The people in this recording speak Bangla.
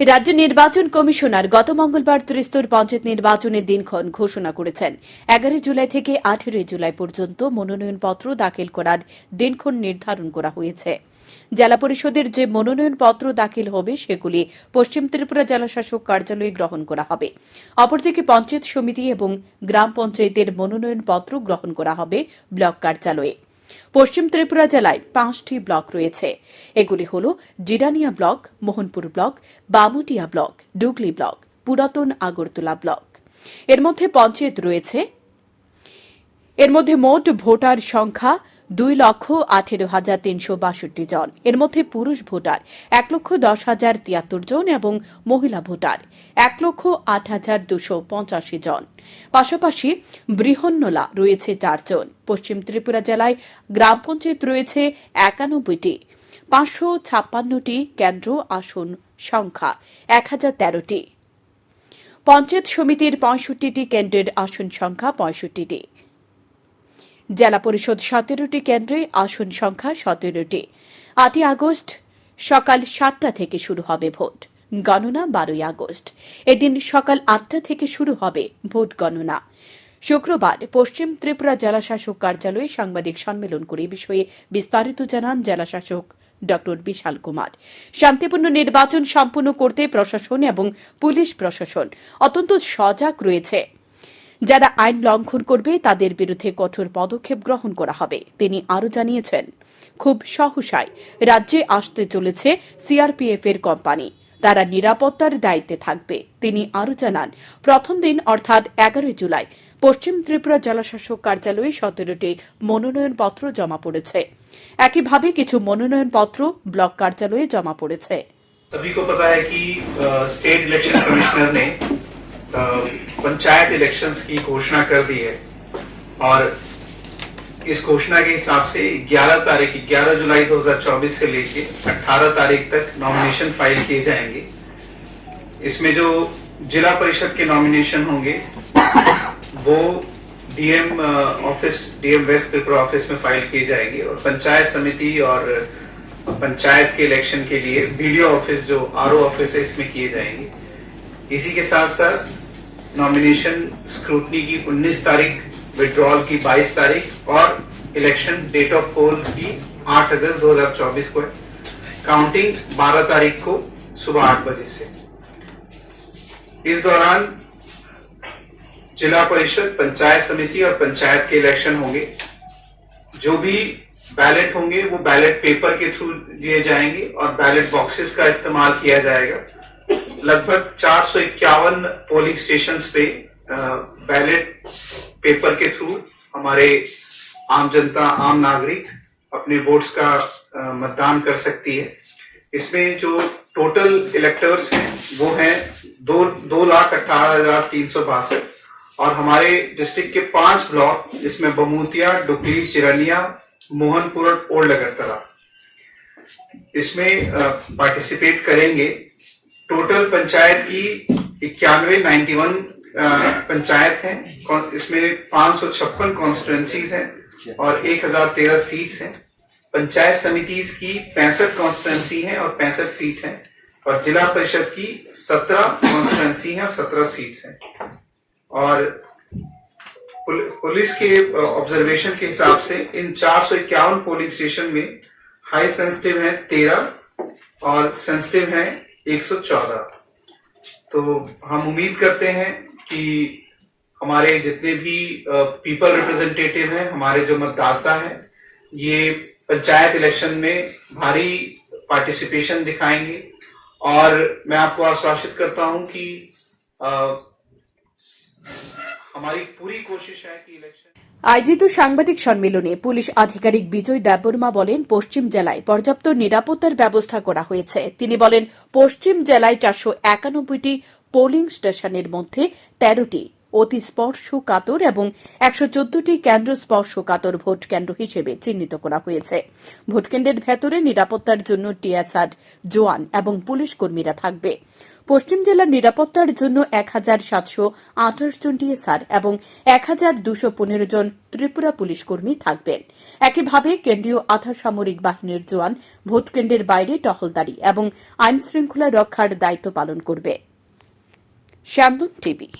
রাজ্য নির্বাচন কমিশনার গত মঙ্গলবার ত্রিস্তর পঞ্চায়েত নির্বাচনের দিনক্ষণ ঘোষণা করেছেন। এগারোই জুলাই থেকে আঠেরোই জুলাই পর্যন্ত মনোনয়নপত্র দাখিল করার দিনক্ষণ নির্ধারণ করা হয়েছে। জেলা পরিষদের যে মনোনয়নপত্র দাখিল হবে, সেগুলি পশ্চিম ত্রিপুরা জেলাশাসক কার্যালয়ে গ্রহণ করা হবে। অপরদিকে পঞ্চায়েত সমিতি এবং গ্রাম পঞ্চায়েতের মনোনয়নপত্র গ্রহণ করা হবে ব্লক কার্যালয়ে। পশ্চিম ত্রিপুরা জেলায় পাঁচটি ব্লক রয়েছে। এগুলি হল Jirania block, Mohanpur block, Bamutia block, Dukli block, Puratan Agartala block. এর মধ্যে পঞ্চায়েত রয়েছে। এর মধ্যে মোট ভোটার সংখ্যা দুই লক্ষ আঠেরো হাজার তিনশো বাষট্টি জন। এর মধ্যে পুরুষ ভোটার এক লক্ষ দশ হাজার তিয়াত্তর জন এবং মহিলা ভোটার এক লক্ষ আট হাজার দুশো পঁচাশি জন। পাশাপাশি বৃহন্নলা রয়েছে চারজন। পশ্চিম ত্রিপুরা জেলায় গ্রাম পঞ্চায়েত রয়েছে একানব্বইটি। পাঁচশো ছাপ্পান্নটি কেন্দ্র আসন সংখ্যা এক হাজার তেরোটি। পঞ্চায়েত সমিতির পঁয়ষট্টিটি কেন্দ্রের আসন সংখ্যা পঁয়ষট্টিটি। জেলা পরিষদ সতেরোটি কেন্দ্রে আসন সংখ্যা সতেরোটি। আটই আগস্ট সকাল সাতটা থেকে শুরু হবে ভোট। গণনা বারোই আগস্ট। এদিন সকাল আটটা থেকে শুরু হবে ভোট গণনা। শুক্রবার পশ্চিম ত্রিপুরা জেলাশাসক কার্যালয়ে সাংবাদিক সম্মেলন করে বিষয়ে বিস্তারিত জানান জেলাশাসক ড বিশাল কুমার। শান্তিপূর্ণ নির্বাচন সম্পন্ন করতে প্রশাসন এবং পুলিশ প্রশাসন অত্যন্ত সজাগ রয়েছে। যারা আইন লঙ্ঘন করবে, তাদের বিরুদ্ধে কঠোর পদক্ষেপ গ্রহণ করা হবে। তিনি আরও জানিয়েছেন, খুব সহসায় রাজ্যে আসতে চলেছে সিআরপিএফ এর কোম্পানি। তারা নিরাপত্তার দায়িত্বে থাকবে। তিনি আরও জানান, প্রথম দিন অর্থাৎ এগারোই জুলাই পশ্চিম ত্রিপুরা জেলাশাসক কার্যালয়ে সতেরোটি মনোনয়নপত্র জমা পড়েছে। একইভাবে কিছু মনোনয়নপত্র ব্লক কার্যালয়ে জমা পড়েছে। পতা হ্যাঁ কি স্টেট ইলেকশন কমিশনার নে पंचायत इलेक्शंस की घोषणा कर दी है। और इस घोषणा के हिसाब से 11 तारीख 11 जुलाई 2024 से लेके 18 तारीख तक नॉमिनेशन फ़ाइल किए जाएँगे। इसमें जो जिला परिषद के नॉमिनेशन होंगे, वो DM office DM west Tripura office में फ़ाइल किए जाएँगे और पंचायत समिति और पंचायत के इलेक्शन के लिए वीडियो ऑफ़िस जो आरओ ऑफ़िस है, इसमें किए जाएँगे। इसी के साथ साथ नॉमिनेशन स्क्रूटनी की 19 तारीख विड्रॉल की 22 तारीख और इलेक्शन डेट ऑफ़ पोल की 8 अगस्त 2024 को है। काउंटिंग 12 तारीख को सुबह 8 बजे से। इस दौरान जिला परिषद, पंचायत समिति और पंचायत के इलेक्शन होंगे। जो भी बैलेट होंगे, वो बैलेट पेपर के थ्रू दिए जाएँगे और बैलेट बॉक्सेस का इस्तेमाल किया जाएगा। लगभग चार सौ इक्यावन पोलिंग स्टेशन पे बैलेट पेपर के थ्रू हमारे आम जनता, आम नागरिक अपने वोट्स का मतदान कर सकती है। इसमें जो टोटल इलेक्टर्स हैं, वो हैं दो दो लाख अट्ठारह हज़ार तीन सौ बासठ। और हमारे डिस्ट्रिक्ट के पाँच ब्लॉक जिसमें बमूतिया डुकली चिरनिया, मोहनपुर और ओल्ड अगरतला इसमें पार्टिसिपेट करेंगे। टोटल पंचायत की इक्यानवे, नाइन्टी वन पंचायत है। इसमें पाँच सौ छप्पन कॉन्स्टिट्युएंसीज हैं और एक हज़ार तेरह सीट्स हैं। पंचायत समिति की पैंसठ कॉन्स्टिट्युएंसी है और पैंसठ सीट है और जिला परिषद की सत्रह कॉन्स्टिट्युएंसी है और सत्रह सीट्स हैं। और पुलिस के ऑब्जर्वेशन के हिसाब से इन चार सौ इक्यावन पोलिंग स्टेशन में हाई सेंसिटिव है तेरह और सेंसिटिव है एक सौ चौदह। तो हम उम्मीद करते हैं कि हमारे जितने भी पीपल रिप्रेजेंटेटिव हैं हमारे जो मतदाता हैं ये पंचायत इलेक्शन में भारी पार्टिसिपेशन दिखाएँगे। और मैं आपको आश्वासित करता हूँ कि अ, हमारी पूरी कोशिश है कि इलेक्शन আয়োজিত সাংবাদিক সম্মেলনে পুলিশ আধিকারিক বিজয় দেববর্মা বলেন, পশ্চিম জেলায় পর্যাপ্ত নিরাপত্তার ব্যবস্থা করা হয়েছে। তিনি বলেন, পশ্চিম জেলায় চারশো একানব্বইটি পোলিং স্টেশনের মধ্যে তেরোটি অতি স্পর্শকাতর এবং একশো চোদ্দটি কেন্দ্র স্পর্শকাতর ভোট কেন্দ্র হিসেবে চিহ্নিত করা হয়েছে। ভোটকেন্দ্রের ভেতরে নিরাপত্তার জন্য টিএসআর জওয়ান এবং পুলিশ কর্মীরা থাকবে। পশ্চিম জেলার নিরাপত্তার জন্য এক হাজার সাতশো আঠাশ জন টিএসআর এবং এক হাজার দুশো পনেরো জন ত্রিপুরা পুলিশ কর্মী থাকবেন। একইভাবে কেন্দ্রীয় আধা সামরিক বাহিনীর জওয়ান ভোটকেন্দ্রের বাইরে টহলদারি এবং আইন শৃঙ্খলা রক্ষার দায়িত্ব পালন করবে। শ্যামদন টিভি